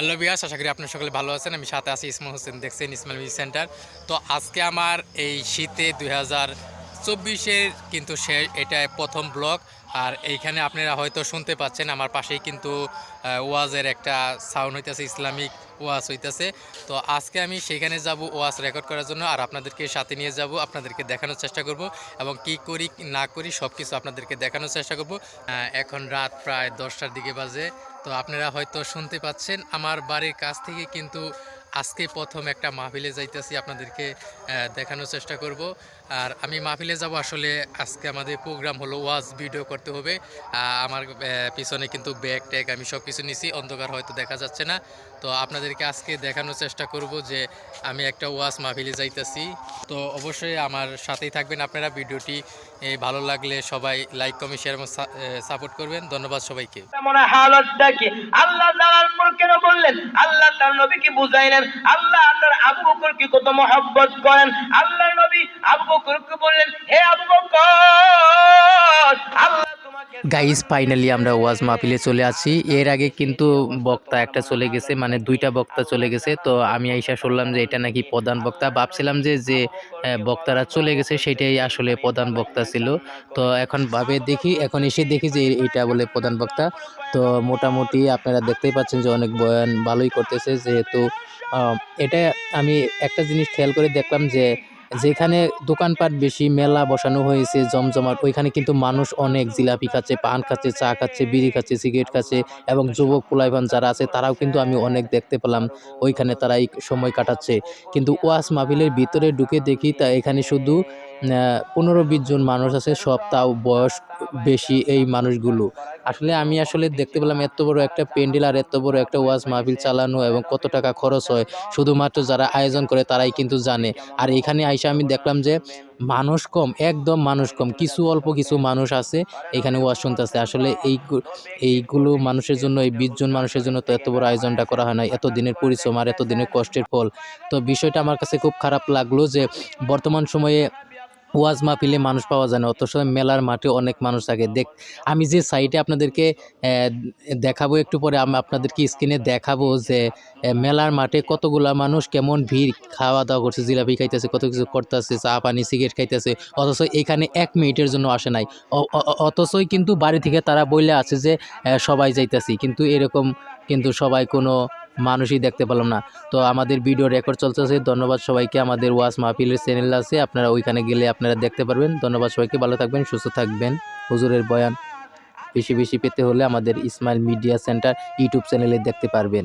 Hello বিয়াস আশা করি আপনার সকলে ভালো আছেন। আমি সাথে আছি ইসমাল হোসেন, দেখছেন ইসমাইল মিউজিক সেন্টার। তো আজকে আমার এই শীতে দুই হাজার চব্বিশের কিন্তু সে এটা প্রথম ব্লগ। আর এইখানে আপনারা হয়তো শুনতে পাচ্ছেন, আমার পাশেই কিন্তু ওয়াজের একটা সাউন্ড হইতেছে, ইসলামিক ওয়াজ হইতেছে। তো আজকে আমি সেখানে যাব ওয়াজ রেকর্ড করার জন্য, আর আপনাদেরকে সাথে নিয়ে যাব, আপনাদেরকে দেখানোর চেষ্টা করব, এবং কি করি, না করি সব কিছু আপনাদেরকে দেখানোর চেষ্টা করব। এখন রাত প্রায় দশটার দিকে বাজে, তো আপনারা হয়তো শুনতে পাচ্ছেন, আমার বাড়ির কাছ থেকে কিন্তু আজকে প্রথম একটা মাহফিলে যাইতেছি, আপনাদেরকে দেখানোর চেষ্টা করব। আর আমি মাহফিলে যাব আসলে, আজকে আমাদের প্রোগ্রাম হলো ওয়াজ ভিডিও করতে হবে। আমার পিছনে কিন্তু ব্যাগ ট্যাগ আমি সব কিছু নিছি, অন্ধকার হয়তো দেখা যাচ্ছে না। তো আপনাদেরকে আজকে দেখানোর চেষ্টা করব যে আমি একটা ওয়াজ মাহফিলে যাইতেছি। তো অবশ্যই আমার সাথেই থাকবেন আপনারা, ভিডিওটি ভালো লাগলে সবাই লাইক কমেন্ট শেয়ার এবং সাপোর্ট করবেন। ধন্যবাদ সবাইকে। আল্লাহ আল্লাহ নবীকে আল্লাহ তার আবু বকরকে কত মহব্বত করেন। আল্লাহ নবী আবু বকরকে বললেন, হে আবু বকর গাইস ফাইনালি আমরা ওয়াজ মাহফিলে চলে আসি এর আগে কিন্তু বক্তা একটা চলে গেছে মানে দুইটা বক্তা চলে গেছে। তো আমি আইসা শুনলাম যে এটা নাকি প্রধান বক্তা। ভাবছিলাম যে যে বক্তারা চলে গেছে, সেটাই আসলে প্রধান বক্তা ছিল। তো এখন ভাবে দেখি, এখন এসে দেখি যে এটা বলে প্রধান বক্তা। তো মোটামুটি আপনারা দেখতেই পাচ্ছেন যে অনেক বয়ান ভালোই করতেছে। যেহেতু এটা আমি একটা জিনিস খেয়াল করে দেখলাম যে যেখানে দোকানপাট বেশি, মেলা বসানো হয়েছে, জমজমাট। ওইখানে কিন্তু মানুষ অনেক, জিলাপি খাচ্ছে, পান খাচ্ছে, চা খাচ্ছে, বিড়ি খাচ্ছে, সিগারেট খাচ্ছে এবং যুবক পোলাইভান যারা আছে, তারাও কিন্তু আমি অনেক দেখতে পেলাম। ওইখানে তারা এই সময় কাটাচ্ছে। কিন্তু ওয়াস মাহফিলের ভিতরে ঢুকে দেখি তা এখানে শুধু পনেরো বিশ জন মানুষ আছে, সব তাও বয়স বেশি এই মানুষগুলো। আসলে আমি আসলে দেখতে পেলাম এত বড় একটা প্যান্ডেল আর এত বড় একটা ওয়াজ মাহফিল চালানো এবং কত টাকা খরচ হয়, শুধুমাত্র যারা আয়োজন করে তারাই কিন্তু জানে। আর এখানে আইসা আমি দেখলাম যে মানুষ কম, একদম মানুষ কম, কিছু অল্প কিছু মানুষ আছে, এখানে ওয়াজ শুনতেছে। আসলে এই এইগুলো মানুষের জন্য, এই বিশ জন মানুষের জন্য তো এত বড় আয়োজনটা করা হয় না, এত দিনের পরিশ্রম আর এত দিনের কষ্টের ফল। তো বিষয়টা আমার কাছে খুব খারাপ লাগল যে বর্তমান সময়ে ওয়াজ মাহফিলে মানুষ পাওয়া যায় না। অত সময় মেলার মাঠে অনেক মানুষ থাকে। দেখ, আমি যে সাইটে আপনাদেরকে দেখাবো একটু পরে, আমি, আপনাদেরকে স্ক্রিনে দেখাবো যে মেলার মাঠে কতগুলা মানুষ কেমন ভিড় খাওয়া দাওয়া করছে, জিলাপি খাইতেছে, কত কিছু করতেছে, চা, পানি সিগারেট খাইতেছে, অথচ এখানে এক মিনিটের জন্য আসে নাই। অথচই কিন্তু বাড়ি থেকে তারা বলে আছে যে সবাই যাইতেছি। কিন্তু এরকম কিন্তু সবাই কোনো মানুষই দেখতে পেলাম না। তো আমাদের ভিডিও রেকর্ড চলতেছে। ধন্যবাদ সবাইকে। আমাদের ওয়াস মাহফিলের চ্যানেল আছে। আপনারা ওইখানে গেলে আপনারা দেখতে পারবেন। ধন্যবাদ সবাইকে। ভালো থাকবেন, সুস্থ থাকবেন। হুজুরের বয়ান বেশি বেশি পেতে হলে আমাদের ইসমাইল মিডিয়া সেন্টার ইউটিউব চ্যানেলে দেখতে পারবেন।